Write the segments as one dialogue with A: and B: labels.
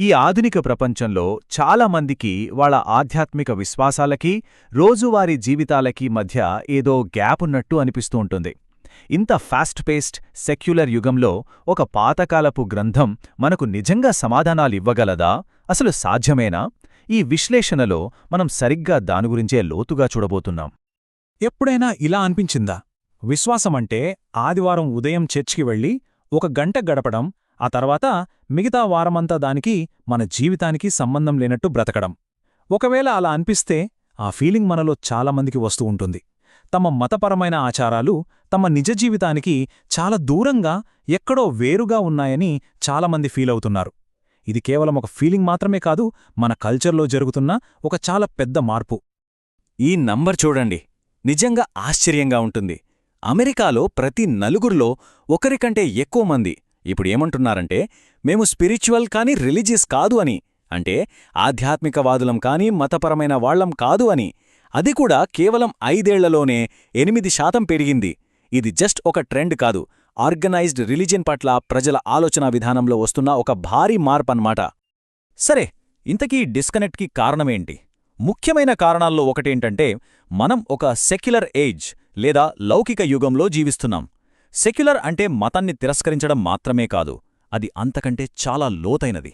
A: ఈ ఆధునిక ప్రపంచంలో చాలా మందికి వాళ్ళ ఆధ్యాత్మిక విశ్వాసాలకి రోజువారీ జీవితాలకి మధ్య ఏదో గ్యాప్ ఉన్నట్టు అనిపిస్తూ ఉంటుంది. ఇంత ఫాస్ట్ పేస్డ్ సెక్యులర్ యుగంలో ఒక పాతకాలపు గ్రంథం మనకు నిజంగా సమాధానాలివ్వగలదా అసలు సాధ్యమేనా? ఈ విశ్లేషణలో మనం సరిగ్గా దాని గురించే లోతుగా చూడబోతున్నాం.
B: ఎప్పుడైనా ఇలా అనిపించిందా? విశ్వాసమంటే ఆదివారం ఉదయం చర్చికి వెళ్ళి ఒక గంట గడపడం ఆ తర్వాత మిగతా వారమంతా దానికి మన జీవితానికి సంబంధం లేనట్టు బ్రతకడం. ఒకవేళ అలా అనిపిస్తే ఆ ఫీలింగ్ మనలో చాలామందికి వస్తూ ఉంటుంది. తమ మతపరమైన ఆచారాలు తమ నిజ జీవితానికి చాలా దూరంగా ఎక్కడో వేరుగా ఉన్నాయని చాలామంది ఫీలవుతున్నారు ఇది కేవలం ఒక ఫీలింగ్ మాత్రమే కాదు మన కల్చర్లో జరుగుతున్న ఒక చాలా పెద్ద మార్పు.
C: ఈ నంబర్ చూడండి. నిజంగా ఆశ్చర్యంగా ఉంటుంది. అమెరికాలో ప్రతి నలుగురిలో ఒకరికంటే ఎక్కువ మంది ఇప్పుడు ఏమంటున్నారంటే మేము స్పిరిచువల్ కానీ రిలీజియస్ కాదు అని. అంటే ఆధ్యాత్మికవాదులం కానీ మతపరమైన వాళ్ళం కాదు అని. అది కూడా కేవలం ఐదేళ్ళలోనే ఎనిమిది శాతం పెరిగింది. ఇది జస్ట్ ఒక ట్రెండ్ కాదు. ఆర్గనైజ్డ్ రిలీజియన్ పట్ల ప్రజల ఆలోచనా విధానంలో వస్తున్న ఒక భారీ మార్పన్మాట సరే ఇంతకీ డిస్కనెక్ట్కి కారణమేంటి? ముఖ్యమైన కారణాల్లో ఒకటేంటంటే మనం ఒక సెక్యులర్ ఏజ్ లేదా లౌకిక యుగంలో జీవిస్తున్నాం. సెక్యులర్ అంటే మతాన్ని తిరస్కరించడం మాత్రమే కాదు అది అంతకంటే చాలా లోతైనది.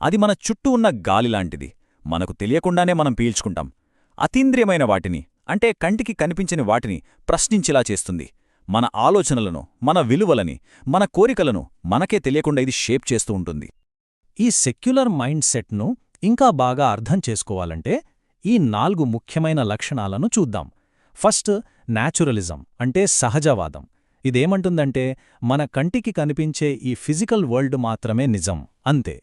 C: అది మన చుట్టూ ఉన్న గాలిలాంటిది మనకు తెలియకుండానే మనం పీల్చుకుంటాం. అతీంద్రియమైన వాటిని అంటే కంటికి కనిపించని వాటిని ప్రశ్నించేలా చేస్తుంది. మన ఆలోచనలను మన విలువలని మన కోరికలను మనకే తెలియకుండా ఇది షేప్ చేస్తూ ఉంటుంది.
B: ఈ సెక్యులర్ మైండ్ సెట్ను ఇంకా బాగా అర్థం చేసుకోవాలంటే ఈ నాలుగు ముఖ్యమైన లక్షణాలను చూద్దాం. ఫస్ట్ న్యాచురలిజం అంటే సహజవాదం. ఇదేమంటుందంటే మన కంటికి కనిపించే ఈ ఫిజికల్ వరల్డ్ మాత్రమే నిజం. అంతే.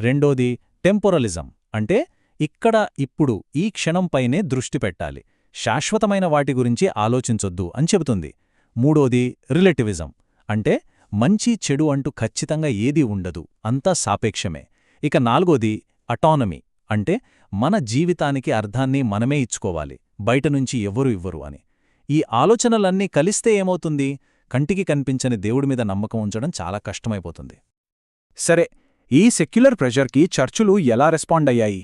B: రెండోది టెంపొరలిజం. అంటే ఇక్కడ ఇప్పుడు ఈ క్షణంపైనే దృష్టి పెట్టాలి. శాశ్వతమైన వాటి గురించి ఆలోచించొద్దు అని చెబుతుంది. మూడోది రిలేటివిజం. అంటే మంచి చెడు అంటూ ఖచ్చితంగా ఏదీ ఉండదు. అంతా సాపేక్షమే. ఇక నాలుగోది అటానమీ. అంటే మన జీవితానికి అర్థాన్ని మనమే ఇచ్చుకోవాలి. బయటనుంచి ఎవరు ఇవ్వరు అని. ఈ ఆలోచనలన్నీ కలిస్తే ఏమవుతుంది? కంటికి కనిపించని దేవుడి మీద నమ్మకం ఉంచడం చాలా కష్టమైపోతుంది.
A: సరే ఈ సెక్యులర్ ప్రెషర్కి చర్చులు ఎలా రెస్పాండ్ అయ్యాయి?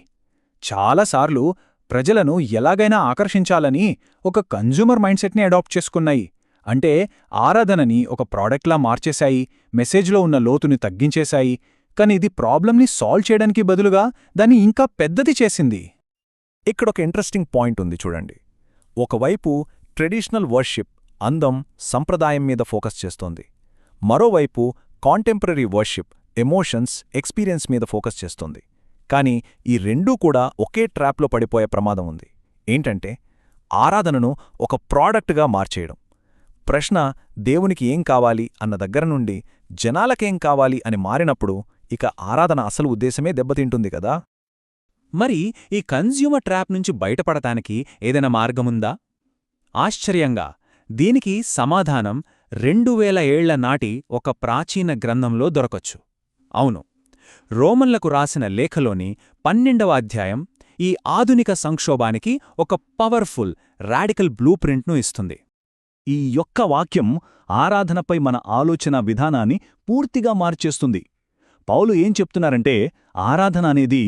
A: చాలాసార్లు ప్రజలను ఎలాగైనా ఆకర్షించాలని ఒక కన్జ్యూమర్ మైండ్సెట్ని అడాప్ట్ చేసుకున్నాయి. అంటే ఆరాధనని ఒక ప్రాడక్ట్లా మార్చేశాయి మెసేజ్లో ఉన్న లోతుని తగ్గించేశాయి కానీ ఇది ప్రాబ్లంని సాల్వ్ చేయడానికి బదులుగా దాన్ని ఇంకా పెద్దది చేసింది.
B: ఇక్కడొక ఇంట్రెస్టింగ్ పాయింట్ ఉంది చూడండి. ఒకవైపు ట్రెడిషనల్ వర్షిప్ అందం సంప్రదాయం మీద ఫోకస్ చేస్తోంది. మరోవైపు కాంటెంపరీ వర్షిప్ ఎమోషన్స్ ఎక్స్పీరియన్స్ మీద ఫోకస్ చేస్తోంది. కానీ ఈ రెండూ కూడా ఒకే ట్రాప్లో పడిపోయే ప్రమాదం ఉంది. ఏంటంటే ఆరాధనను ఒక ప్రోడక్ట్గా మార్చేయడం. ప్రశ్న దేవునికి ఏం కావాలి అన్న దగ్గర నుండి జనాలకేం కావాలి అని మారినప్పుడు ఇక ఆరాధన అసలు ఉద్దేశమే దెబ్బతింటుంది కదా? మరి ఈ కన్జ్యూమర్ ట్రాప్ నుంచి బయటపడటానికి ఏదైనా మార్గముందా? ఆశ్చర్యంగా దీనికి సమాధానం రెండు వేల ఏళ్ళ నాటి ఒక ప్రాచీన గ్రంథంలో దొరకొచ్చు. అవును రోమన్లకు రాసిన లేఖలోని పన్నెండవ అధ్యాయం ఈ ఆధునిక సంక్షోభానికి ఒక పవర్ఫుల్ రాడికల్ బ్లూ ప్రింట్ను ఇస్తుంది. ఈ యొక్క వాక్యం ఆరాధనపై మన ఆలోచన విధానాన్ని పూర్తిగా మార్చేస్తుంది. పౌలు ఏం చెప్తున్నారంటే ఆరాధన అనేది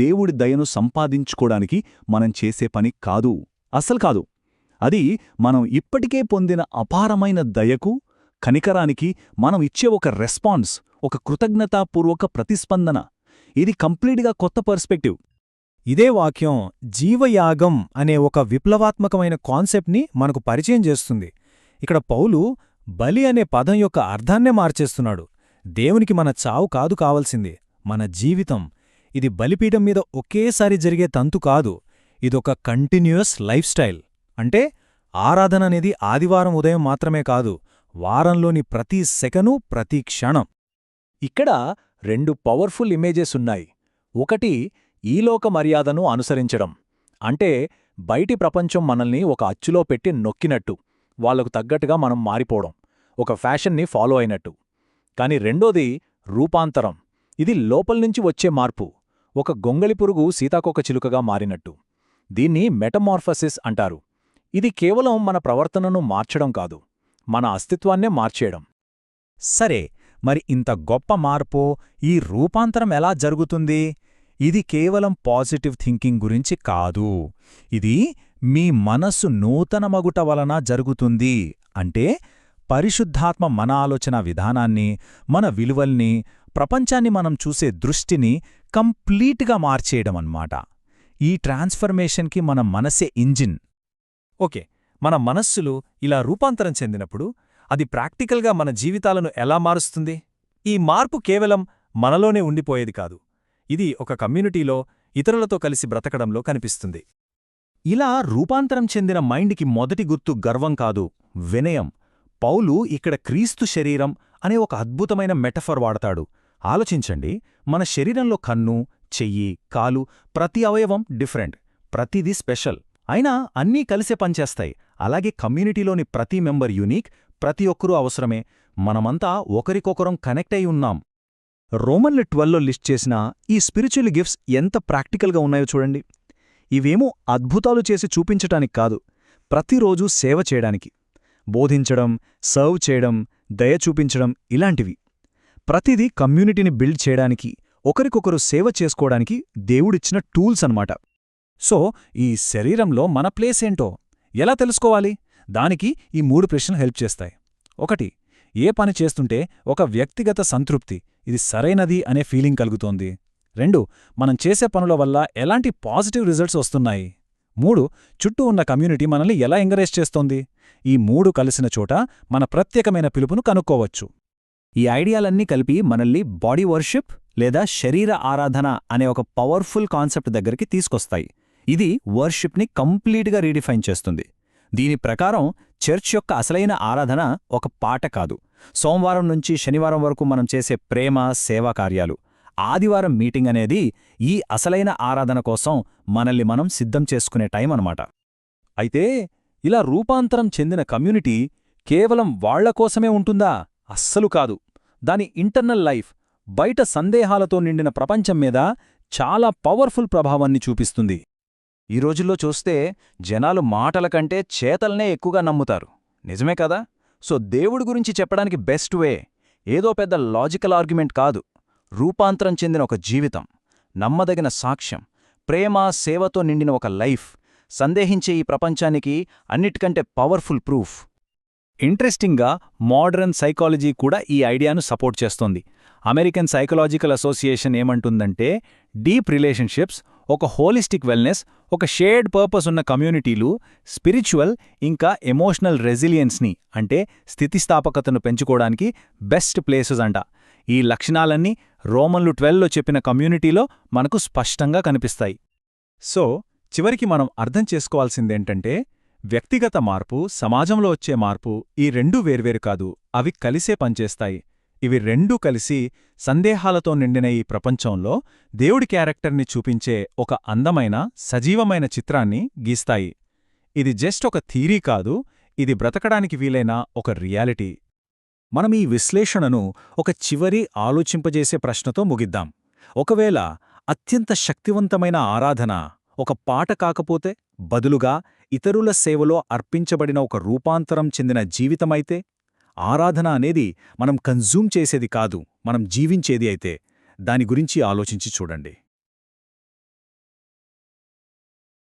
B: దేవుడి దయను సంపాదించుకోడానికి మనం చేసే పని కాదు. అస్సలు కాదు. అది మనం ఇప్పటికే పొందిన అపారమైన దయకు కనికరానికి మనం ఇచ్చే ఒక రెస్పాన్స్ ఒక కృతజ్ఞతాపూర్వక ప్రతిస్పందన. ఇది కంప్లీట్గా కొత్త పర్స్పెక్టివ్.
D: ఇదే వాక్యం జీవయాగం అనే ఒక విప్లవాత్మకమైన కాన్సెప్ట్ని మనకు పరిచయం చేస్తుంది. ఇక్కడ పౌలు బలి అనే పదం యొక్క అర్థాన్నే మార్చేస్తున్నాడు. దేవునికి మన చావు కాదు కావలసింది మన జీవితం. ఇది బలిపీఠం మీద ఒకేసారి జరిగే తంతు కాదు ఇదొక కంటిన్యూస్ లైఫ్ స్టైల్. అంటే ఆరాధన అనేది ఆదివారం ఉదయం మాత్రమే కాదు వారంలోని ప్రతి సెకను ప్రతి క్షణం.
B: ఇక్కడ రెండు పవర్ఫుల్ ఇమేజెస్ ఉన్నాయి. ఒకటి ఈలోక మర్యాదను అనుసరించడం. అంటే బయటి ప్రపంచం మనల్ని ఒక అచ్చులో పెట్టి నొక్కినట్టు వాళ్ళకు తగ్గట్టుగా మనం మారిపోవడం ఒక ఫ్యాషన్ని ఫాలో అయినట్టు. కాని రెండోది రూపాంతరం. ఇది లోపల్నుంచి వచ్చే మార్పు ఒక గొంగళి పురుగు సీతాకోక చిలుకగా మారినట్టు. దీన్ని మెటమార్ఫసిస్ అంటారు. ఇది కేవలం మన ప్రవర్తనను మార్చడం కాదు మన అస్తిత్వాన్నే మార్చేయడం.
C: సరే
D: మరి ఇంత గొప్ప మార్పు ఈ రూపాంతరం ఎలా జరుగుతుంది? ఇది కేవలం పాజిటివ్ థింకింగ్ గురించి కాదు. ఇది మీ మనస్సు నూతనమగుట వలన జరుగుతుంది అంటే పరిశుద్ధాత్మ మన ఆలోచన విధానాన్ని మన విలువల్ని ప్రపంచాన్ని మనం చూసే దృష్టిని కంప్లీట్గా మార్చేయడం అన్నమాట ఈ ట్రాన్స్ఫర్మేషన్కి మన మనసే ఇంజిన్. ఓకే మన మనస్సులు ఇలా రూపాంతరం చెందినప్పుడు అది ప్రాక్టికల్గా మన జీవితాలను ఎలా మారుస్తుంది? ఈ మార్పు కేవలం మనలోనే ఉండిపోయేది కాదు ఇది ఒక కమ్యూనిటీలో ఇతరులతో కలిసి బ్రతకడంలో కనిపిస్తుంది. ఇలా రూపాంతరం చెందిన మైండ్కి మొదటి గుర్తు గర్వం కాదు వినయం. పౌలు ఇక్కడ క్రీస్తు శరీరం అనే ఒక అద్భుతమైన మెటఫర్ వాడతాడు. ఆలోచించండి మన శరీరంలో కన్ను చెయ్యి కాలు ప్రతి అవయవం డిఫరెంట్ ప్రతిదీ స్పెషల్. అయినా అన్నీ కలిసే పనిచేస్తాయి అలాగే కమ్యూనిటీలోని ప్రతి మెంబర్ యూనిక్ ప్రతి ఒక్కరూ అవసరమే. మనమంతా ఒకరికొకరం కనెక్ట్ అయి ఉన్నాం. రోమన్ల ట్వెల్లో లిస్ట్ చేసిన ఈ స్పిరిచువల్ గిఫ్ట్స్ ఎంత ప్రాక్టికల్గా ఉన్నాయో చూడండి. ఇవేమో అద్భుతాలు చేసి చూపించటానికి కాదు ప్రతిరోజూ సేవ చేయడానికి. బోధించడం సర్వ్ చేయడం దయ చూపించడం ఇలాంటివి. ప్రతిదీ కమ్యూనిటీని బిల్డ్ చేయడానికి ఒకరికొకరు సేవ చేసుకోవడానికి దేవుడిచ్చిన టూల్స్ అన్నమాట. సో ఈ శరీరంలో మన ప్లేస్ ఏంటో ఎలా తెలుసుకోవాలి? దానికి ఈ మూడు ప్రశ్నలు హెల్ప్ చేస్తాయి. ఒకటి ఏ పని చేస్తుంటే ఒక వ్యక్తిగత సంతృప్తి ఇది సరైనది అనే ఫీలింగ్ కలుగుతోంది. రెండు మనం చేసే పనుల వల్ల ఎలాంటి పాజిటివ్ రిజల్ట్స్ వస్తున్నాయి? మూడు చుట్టూ ఉన్న కమ్యూనిటీ మనల్ని ఎలా ఎంకరేజ్ చేస్తోంది? ఈ మూడు కలిసిన చోట మన ప్రత్యేకమైన పిలుపును కనుక్కోవచ్చు. ఈ ఐడియాలన్నీ కలిపి మనల్ని బాడీ వర్షిప్ లేదా శరీర ఆరాధన అనే ఒక పవర్ఫుల్ కాన్సెప్ట్ దగ్గరికి తీసుకొస్తాయి. ఇది వర్షిప్ని కంప్లీట్గా రీడిఫైన్ చేస్తుంది. దీని ప్రకారం చర్చ్ యొక్క అసలైన ఆరాధన ఒక పాట కాదు. సోమవారం నుంచి శనివారం వరకు మనం చేసే ప్రేమ సేవా కార్యాలు. ఆదివారం మీటింగ్ అనేది ఈ అసలైన ఆరాధన కోసం మనల్ని మనం సిద్ధం చేసుకునే టైం అన్నమాట. అయితే ఇలా రూపాంతరం చెందిన కమ్యూనిటీ కేవలం వాళ్ళ కోసమే ఉంటుందా? అస్సలు కాదు. దాని ఇంటర్నల్ లైఫ్ బయట సందేహాలతో నిండిన ప్రపంచం మీద చాలా పవర్ఫుల్ ప్రభావాన్ని చూపిస్తుంది. ఈ రోజుల్లో చూస్తే జనాలు మాటల కంటే చేతల్నే ఎక్కువగా నమ్ముతారు. నిజమే కదా? సో దేవుడి గురించి చెప్పడానికి బెస్ట్ వే ఏదో పెద్ద లాజికల్ ఆర్గ్యుమెంట్ కాదు. రూపాంతరం చెందిన ఒక జీవితం నమ్మదగిన సాక్ష్యం ప్రేమ సేవతో నిండిన ఒక లైఫ్ సందేహించే ఈ ప్రపంచానికి అన్నిటికంటే పవర్ఫుల్ ప్రూఫ్. ఇంట్రెస్టింగ్గా మోడర్న్ సైకాలజీ కూడా ఈ ఐడియాను సపోర్ట్ చేస్తోంది. అమెరికన్ సైకలాజికల్ అసోసియేషన్ ఏమంటుందంటే డీప్ రిలేషన్షిప్స్ ఒక హోలిస్టిక్ వెల్నెస్ ఒక షేర్డ్ పర్పస్ ఉన్న కమ్యూనిటీలు స్పిరిచువల్ ఇంకా ఎమోషనల్ రెసిలియన్స్ని అంటే స్థితిస్థాపకతను పెంచుకోవడానికి బెస్ట్ ప్లేసెస్ అంట. ఈ లక్షణాలన్నీ రోమన్లు ట్వెల్వ్లో చెప్పిన కమ్యూనిటీలో మనకు స్పష్టంగా కనిపిస్తాయి. సో చివరికి మనం అర్థం చేసుకోవాల్సిందేంటంటే వ్యక్తిగత మార్పు సమాజంలో వచ్చే మార్పు ఈ రెండూ వేర్వేరు కాదు అవి కలిసే పనిచేస్తాయి. ఇవి రెండూ కలిసి సందేహాలతో నిండిన ఈ ప్రపంచంలో దేవుడి క్యారెక్టర్ని చూపించే ఒక అందమైన సజీవమైన చిత్రాన్ని గీస్తాయి. ఇది జస్ట్ ఒక థీరీ కాదు ఇది బ్రతకడానికి వీలైన ఒక రియాలిటీ. మనం ఈ విశ్లేషణను ఒక చివరి ఆలోచింపజేసే ప్రశ్నతో ముగిద్దాం. ఒకవేళ అత్యంత శక్తివంతమైన ఆరాధన ఒక పాట కాకపోతే బదులుగా ఇతరుల సేవలో అర్పించబడిన ఒక రూపాంతరం చెందిన జీవితమైతే ఆరాధన అనేది మనం కన్జ్యూమ్ చేసేది కాదు మనం జీవించేది అయితే. దాని గురించి ఆలోచించి చూడండి.